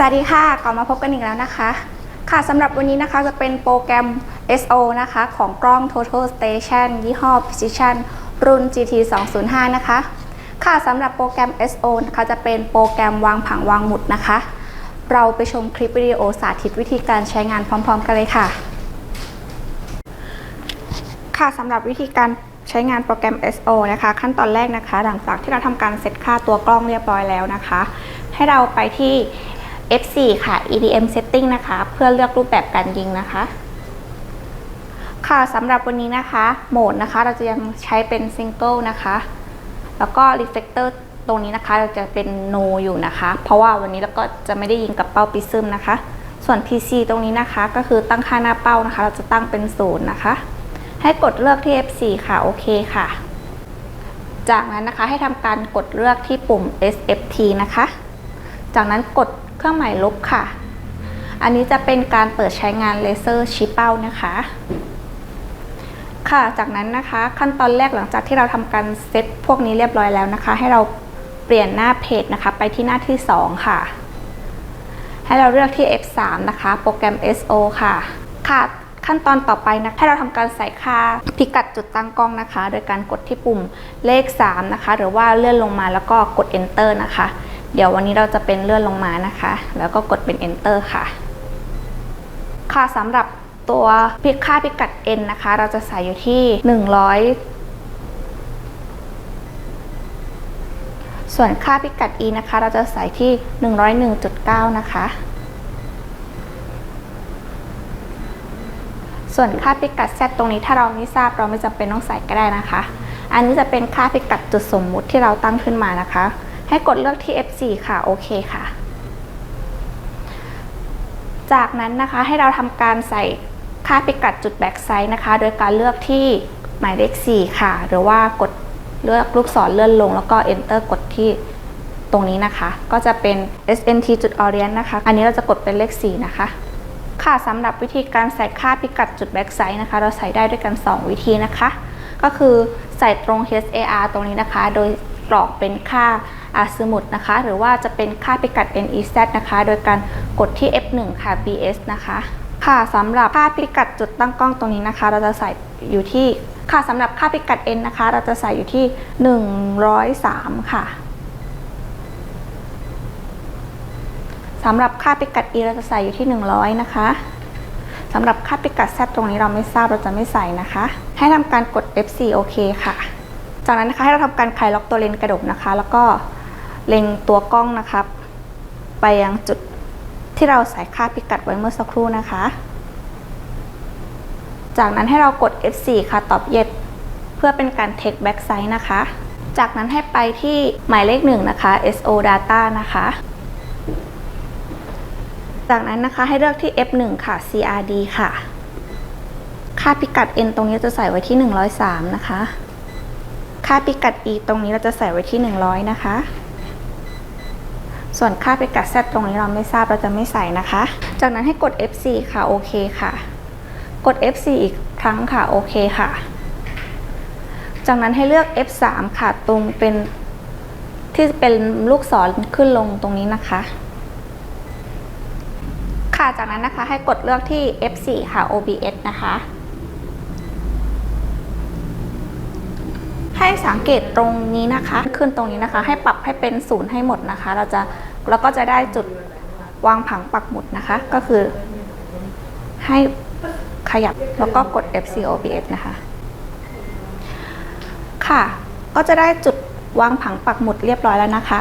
สวัสดีค่ะกลับมาพบกันอีกแล้วนะคะ ค่ะสำหรับวันนี้นะคะจะเป็นโปรแกรม SO นะคะของกล้อง Total Station ยี่ห้อ Precision รุ่น GT 205นะคะ ค่ะสำหรับโปรแกรม SO นะคะจะเป็นโปรแกรมวางผังวางหมุดนะคะ เราไปชมคลิปวิดีโอสาธิตวิธีการใช้งานพร้อม ๆ กันเลยค่ะ ค่ะสำหรับวิธีการใช้งานโปรแกรม SO นะคะ ขั้นตอนแรกนะคะ หลังจากที่เราทำการเซตค่าตัวกล้องเรียบร้อยแล้วนะคะ ให้เราไปที่ F4 ค่ะ EDM setting นะคะ เพื่อเลือกรูปแบบการยิงนะคะ ค่ะสำหรับวันนี้นะคะ โหมดนะคะ เราจะยังใช้เป็น single นะคะ แล้วก็ reflector ตรงนี้นะคะ เราจะเป็น no อยู่นะคะ เพราะว่าวันนี้เราก็จะไม่ได้ยิงกับเป้าปิซึมนะคะ ส่วน PC ตรงนี้นะคะ ก็คือตั้งค่าหน้าเป้านะคะ เราจะตั้งเป็นศูนย์นะคะ ให้กดเลือกที่ F4 ค่ะ โอเคค่ะ จากนั้นนะคะให้ทำการกดเลือกที่ปุ่ม SFT นะคะ จากนั้นกด เครื่องหมายลบค่ะ อันนี้จะเป็นการเปิดใช้งานเลเซอร์ชี้เป้านะคะ ค่ะ จากนั้นนะคะขั้นตอนแรกหลังจากที่เราทำการเซตพวกนี้เรียบร้อยแล้วนะคะ ให้เราเปลี่ยนหน้าเพจนะคะ ไปที่หน้าที่ 2 ค่ะ ให้เราเลือกที่ F3 นะคะ โปรแกรม SO ค่ะ ค่ะขั้นตอนต่อไปนะให้เราทำการใส่ค่าพิกัดจุดตั้งกล้องนะคะ โดยการกดที่ปุ่มเลข 3 นะคะ หรือว่าเลื่อนลงมาแล้วก็กด Enter นะคะ เดี๋ยววันนี้เราจะเป็นเลื่อนลงมานะคะ แล้วก็กดเป็น Enter ค่ะ ค่ะสำหรับตัวพิค่าพิกัด n นะคะ เราจะใส่อยู่ที่ 100 ส่วนค่าพิกัด e นะคะ เราจะใส่ที่ 101.9 นะคะ ส่วนค่าพิกัด z ตรงนี้ถ้าเราไม่ทราบเราไม่จำเป็นต้องใส่ก็ได้นะคะ อันนี้จะเป็นค่าพิกัดจุดสมมุติที่เราตั้งขึ้นมานะคะ ให้กดเลือกที่ F4 ค่ะ โอเคค่ะ จากนั้นนะคะให้เราทำการใส่ค่าพิกัดจุดแบ็กไซด์นะคะ โดยการเลือกที่หมายเลข 4 ค่ะ หรือว่ากดเลือกลูกศรเลื่อนลง แล้วก็ enter กดที่ตรงนี้นะคะ ก็จะเป็น SNT จุด orient นะคะ อันนี้เราจะกดเป็นเลข 4 นะคะ ค่ะสำหรับวิธีการใส่ค่าพิกัดจุดแบ็กไซด์นะคะ เราใส่ได้ด้วยกัน 2 วิธีนะคะ ก็คือใส่ตรง HAR ตรงนี้นะคะ โดย กรอกเป็นค่าอาสมุดนะคะ หรือว่าจะเป็นค่าพิกัด NEZ นะคะ โดยการกดที่ F1 ค่ะ BS นะคะค่ะสำหรับค่าพิกัดจุดตั้งกล้องตรงนี้นะคะ เราจะใส่อยู่ที่ค่ะสำหรับค่าพิกัด N นะคะ เราจะใส่อยู่ที่ 103 ค่ะสำหรับค่าพิกัด E เราจะใส่อยู่ที่ 100 นะคะสำหรับค่าพิกัด Z ตรงนี้เราไม่ทราบเราจะไม่ใส่นะคะ ให้ทำการกด F4 โอเคค่ะ จากนั้นนะคะให้เราทำการคลายล็อกตัวเลนกระดกนะคะ แล้วก็เล็งตัวกล้องนะครับ ไปยังจุดที่เราใส่ค่าพิกัดไว้เมื่อสักครู่นะคะ จากนั้นให้เรากด F4 ค่ะตอบ yes เพื่อเป็นการ take back side นะคะ จากนั้นให้ไปที่หมายเลขหนึ่งนะคะ SO data นะคะ จากนั้นนะคะให้เลือกที่ F1 ค่ะ CRD ค่ะ ค่าพิกัด N ตรงนี้จะใส่ไว้ที่ 103 นะคะ ค่าพิกัด e ตรงนี้เราจะใส่ไว้ที่ 100 นะคะ ส่วนค่าพิกัด z ตรงนี้เราไม่ทราบเราจะไม่ใส่นะคะ จากนั้นให้กด F4 ค่ะโอเคค่ะ กด F4 อีกครั้งค่ะโอเคค่ะ จากนั้นให้เลือก F3 ค่ะตรงเป็นที่เป็นลูกศรขึ้นลงตรงนี้นะคะ ค่ะจากนั้นนะคะให้กดเลือกที่ F4 ค่ะ OBS นะคะ ให้สังเกตตรงนี้นะคะ ขึ้นตรงนี้นะคะ ให้ปรับให้เป็นศูนย์ให้หมดนะคะ เราจะเราก็จะได้จุดวางผังปักหมุดนะคะ ก็คือ ให้ขยับแล้วก็กด FC OBS นะคะ ค่ะ ก็จะได้จุดวางผังปักหมุดเรียบร้อยแล้วนะคะ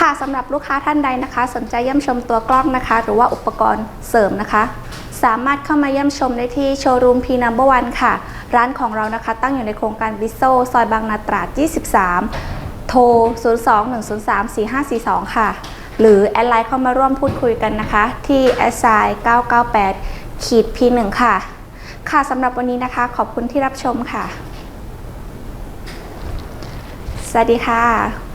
ค่ะสำหรับลูกค้าท่านใดนะคะ สนใจเยี่ยมชมตัวกล้องนะคะ หรือว่าอุปกรณ์เสริมนะคะ สามารถเข้ามาเยี่ยมชมได้ที่โชว์รูมพีนัมเบอร์วันค่ะ ร้านของเรานะคะ ตั้งอยู่ในโครงการบิโซซอยบางนาตราด 23 โทร 02-103-4542 ค่ะ หรือแอดไลน์เข้ามาร่วมพูดคุยกันนะคะ ที่แอดไซน์998ขีด P1 ค่ะ ค่ะสำหรับวันนี้นะคะ ขอบคุณที่รับชมค่ะ สวัสดีค่ะ